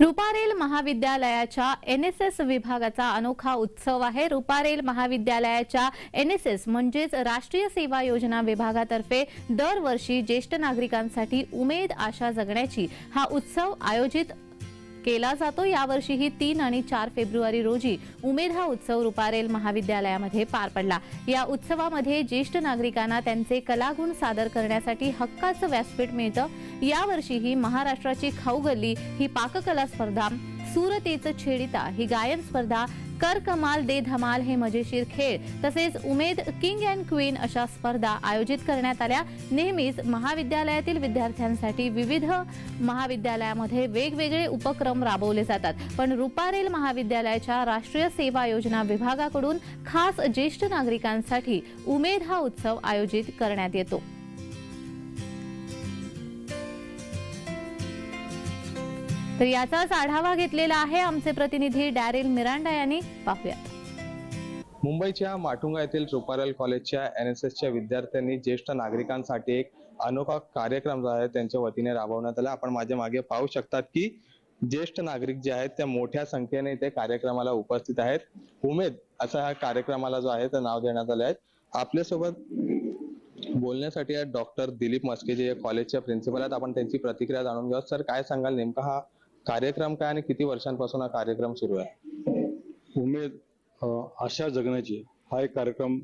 रुपारेल महाविद्यालयाच्या N S S विभागाचा अनोखा उत्सव आहे. रुपारेल महाविद्यालयाच्या एन एस एस म्हणजेच राष्ट्रीय सेवा योजना विभागातर्फे दरवर्षी ज्येष्ठ नागरिकांसाठी उमेद आशा जगण्याची हा उत्सव आयोजित केला जातो. यावर्षीही तीन आणि चार फेब्रुवारी रोजी उमेद हा उत्सव रुपारेल महाविद्यालयामध्ये पार पडला. या उत्सवामध्ये ज्येष्ठ नागरिकांना त्यांचे कलागुण सादर करण्यासाठी हक्काचं व्यासपीठ मिळतं. यावर्षीही महाराष्ट्राची खाऊगल्ली ही पाककला स्पर्धा सुरतेचं छेडिता. ही गायन स्पर्धा कर कमाल दे धमाल हे मजेशीर खेळ. तसेच उमेद किंग अँड क्वीन अशा स्पर्धा आयोजित करण्यात आल्या. नेहमीच महाविद्यालयातील विद्यार्थ्यांसाठी विविध महाविद्यालयामध्ये वेगवेगळे उपक्रम राबवले जातात. पण रुपारेल महाविद्यालयाच्या राष्ट्रीय सेवा योजना विभागाकडून खास ज्येष्ठ नागरिकांसाठी उमेद हा उत्सव आयोजित करण्यात येतो. तर याचाच आढावा घेतलेला आहे आमचे प्रतिनिधी डॅरिल मिरांडा यांनी. पाहूयात. मुंबईच्या माटुंगा येथील रुपारेल कॉलेजच्या एन एस एसच्या विद्यार्थ्यांनी ज्येष्ठ नागरिकांसाठी एक अनोखा कार्यक्रम जो आहे. त्यांच्या वतीने राबवण्यात आला. आपण माझ्या मागे पाहू शकतात की ज्येष्ठ नागरिक जे आहेत त्या मोठ्या संख्येने इथे कार्यक्रमाला उपस्थित आहेत. उमेद असा हा कार्यक्रमाला जो आहे ते नाव देण्यात आले आहेत. आपल्यासोबत बोलण्यासाठी डॉक्टर दिलीप मस्के जे या कॉलेजच्या प्रिन्सिपल आहेत. आपण त्यांची प्रतिक्रिया जाणून घेऊ सर काय सांगाल? नेमका हा कार्यक्रम काय आणि किती वर्षांपासून हा कार्यक्रम सुरू आहे? उमेद आशा जगण्याची हा एक कार्यक्रम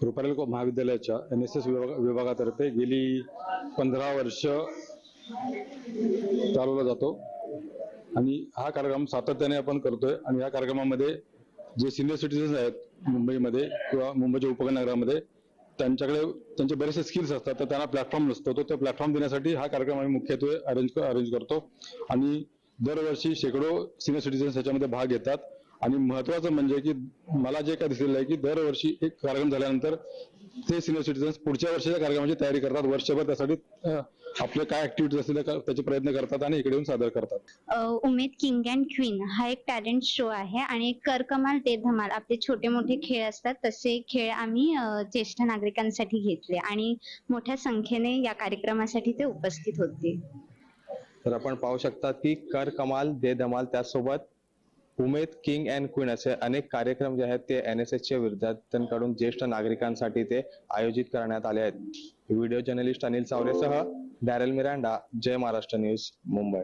रुपारेल को- महाविद्यालयाच्या एन एस एस विभागातर्फे गेली पंधरा वर्ष चालवला जातो. आणि हा कार्यक्रम सातत्याने आपण करतोय आणि या कार्यक्रमामध्ये जे सिनियर सिटीजन आहेत मुंबईमध्ये किंवा मुंबईच्या उपनगरामध्ये त्यांच्याकडे त्यांचे बरेचसे स्किल्स असतात तर त्यांना प्लॅटफॉर्म नसतो. तो तो प्लॅटफॉर्म देण्यासाठी हा कार्यक्रम आम्ही मुख्यत्वे अरेंज अरेंज करतो. आणि दरवर्षी शेकडो सिनियर सिटीजन्स याच्यामध्ये भाग घेतात. आणि महत्वाचं म्हणजे की मला जे काय दिसलेलं आहे की दरवर्षी एक कार्यक्रम झाल्यानंतर ते सिनियर सिटीजन्स पुढच्या वर्षीच्या कार्यक्रमाची तयारी करतात. वर्षभर त्यासाठी आपले काय ऍक्टिव्हिटीज असतील त्या- त्याचे प्रयत्न करतात आणि इकडे येऊन सादर करतात. उमेद किंग अँड क्वीन हा एक टॅलेंट शो आहे आणि कर कमाल ते धमाल. आपले छोटे मोठे खेळ असतात तसे खेळ आम्ही ज्येष्ठ नागरिकांसाठी घेतले आणि मोठ्या संख्येने या कार्यक्रमासाठी ते उपस्थित होते. तर आपण पाहू शकतात की कर कमाल दे धमाल त्यासोबत उमेद किंग अँड क्वीन असे अनेक कार्यक्रम जे आहेत ते एन एस एसच्या विद्यार्थ्यांकडून ज्येष्ठ नागरिकांसाठी ते आयोजित करण्यात आले आहेत. Video journalist Anil सावरेसह Darrel Miranda Jai Maharashtra news Mumbai.